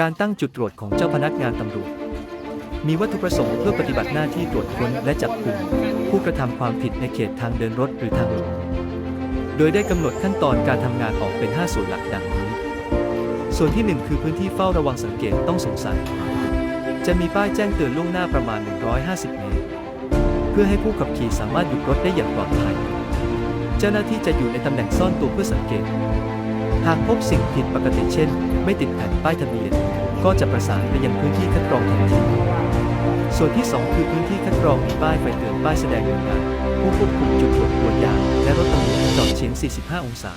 การตั้งจุดตรวจของเจ้าพนักงานตำรวจ มีวัตถุประสงค์เพื่อปฏิบัติหน้าที่ตรวจค้นและจับกลุ่มผู้กระทำความผิดในเขตทางเดินรถหรือทางหลวงโดยได้กำหนดขั้นตอนการทำงานออกเป็น 5 ส่วนหลักดังนี้ ส่วนที่ 1 คือพื้นที่เฝ้าระวังสังเกตต้องสงสัย จะมีป้ายแจ้งเตือนล่วงหน้าประมาณ 150 เมตร เพื่อให้ผู้ขับขี่สามารถหยุดรถได้อย่างปลอดภัย เจ้าหน้าที่จะอยู่ในตำแหน่งซ่อนตัวเพื่อสังเกต หากพบสิ่งผิดปกติเช่น ไม่ติดแผ่นป้ายทะเบียน ก็จะประสานไปยังพื้นที่คัดกรองทันที ส่วนที่ 2 คือพื้นที่คัดกรองมีป้ายไฟเตือนป้ายแสดงหน่วยงานผู้ควบคุมจุดตรวจตัวยางและรถตำรวจจอดเฉียง 45 องศา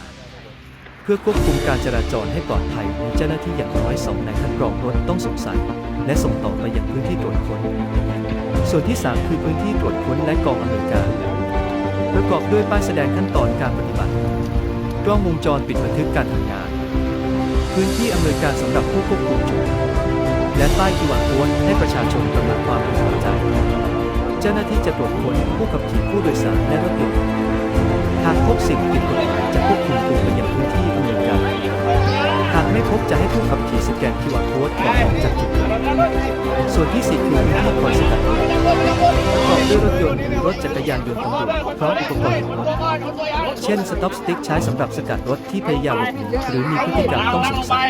เพื่อควบคุมการจราจรให้ปลอดภัยมีเจ้าหน้าที่อย่างน้อยสองนายคัดกรองรถต้องสงสัย และส่งต่อไปยังพื้นที่ตรวจค้น ส่วนที่ 3 คือพื้นที่ตรวจค้นและกองอำนวยการประกอบด้วยป้ายแสดงขั้นตอนการปฏิบัติ กล้องวงจรปิดบันทึกการทำงาน พื้นที่อำนวยการสำหรับผู้ควบคุมจุดและป้ายคิวาตัวให้ประชาชนกำลังความพึงพอใจ เจ้าหน้าที่จะตรวจค้นผู้ขับขี่ผู้โดยสารและรถยนต์หากพบสิ่งผิดกฎหมายจะควบ วโค้ดก่อนออกจากจุดส่วนที่สี่คือพื้นที่คอยสกัดรถประกอบด้วยรถยนต์หรือรถจักรยานยนต์ตำรวจพร้อมอุปกรณ์ของรถเช่นสต็อปสติ๊กใช้สำหรับสกัดรถที่พยายามหลบหนีหรือมีพฤติกรรมต้องสงสัย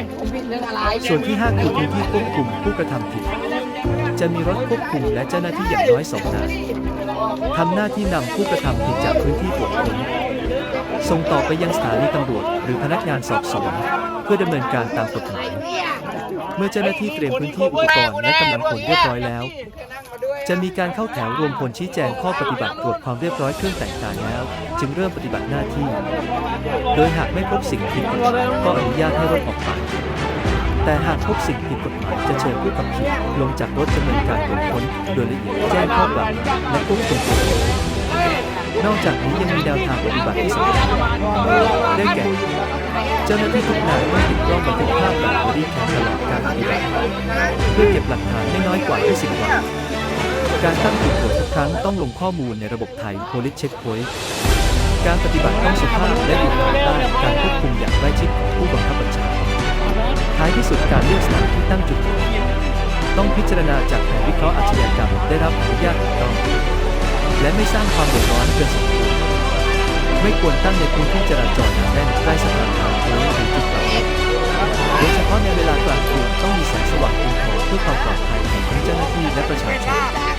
ส่วนที่5คือพื้นที่ควบคุมผู้กระทำผิดจะมีรถควบคุมและเจ้าหน้าที่อย่างน้อยสองนายทำหน้าที่นำผู้กระทำผิดจากพื้นที่ตรวจค้นส่งต่อไปยังสถานีตำรวจ หรือพนักงานสอบสวน เพื่อดำเนินการตามกฎหมาย เมื่อเจ้าหน้าที่เตรียมพื้นที่อุปกรณ์และกำลังพลเรียบร้อยแล้ว จะมีการเข้าแถวรวมพลชี้แจงข้อปฏิบัติตรวจความเรียบร้อยเครื่องแต่งกายแล้ว จึงเริ่มปฏิบัติหน้าที่ โดยหากไม่พบสิ่งผิดกฎหมายก็อนุญาตให้รถออกไปแต่หากพบสิ่งผิดกฎหมายจะเชิญผู้ขับขี่ลงจากรถดำเนินการตรวจค้นโดยละเอียดแจ้งข้อกล่าวหาและควบคุมตัวนอกจากนี้ยังมีแนวทางปฏิบัติที่สำคัญได้แก่ เจ้าหน้าที่ทุกนายต้องติดกล้องบันทึกภาพแบบบอดี้แคมตลอดการปฏิบัติเพื่อเก็บหลักฐานไม่น้อยกว่า20วัน การตั้งจุดตรวจทุกครั้งต้องลงข้อมูลในระบบไทย Police Checkpoint การปฏิบัติต้องสุภาพและอยู่ภายใต้การควบคุมอย่างใกล้ชิดของผู้บังคับบัญชา ท้ายที่สุดการเลือกสถานที่ตั้งจุดตรวจต้องพิจารณาจากแผนวิเคราะห์อาชญากรรมได้รับอนุญาตถูกต้องและไม่สร้างความเดือดร้อนเกินสมควร ไม่ควรตั้งในพื้นที่จราจรหนาแน่นใกล้สถานทางโค้งหรือจุดกลับรถโดยเฉพาะในเวลากลางคืนต้องมีแสงสว่างเพียงพอเพื่อความปลอดภัยของทั้งเจ้าหน้าที่และประชาชน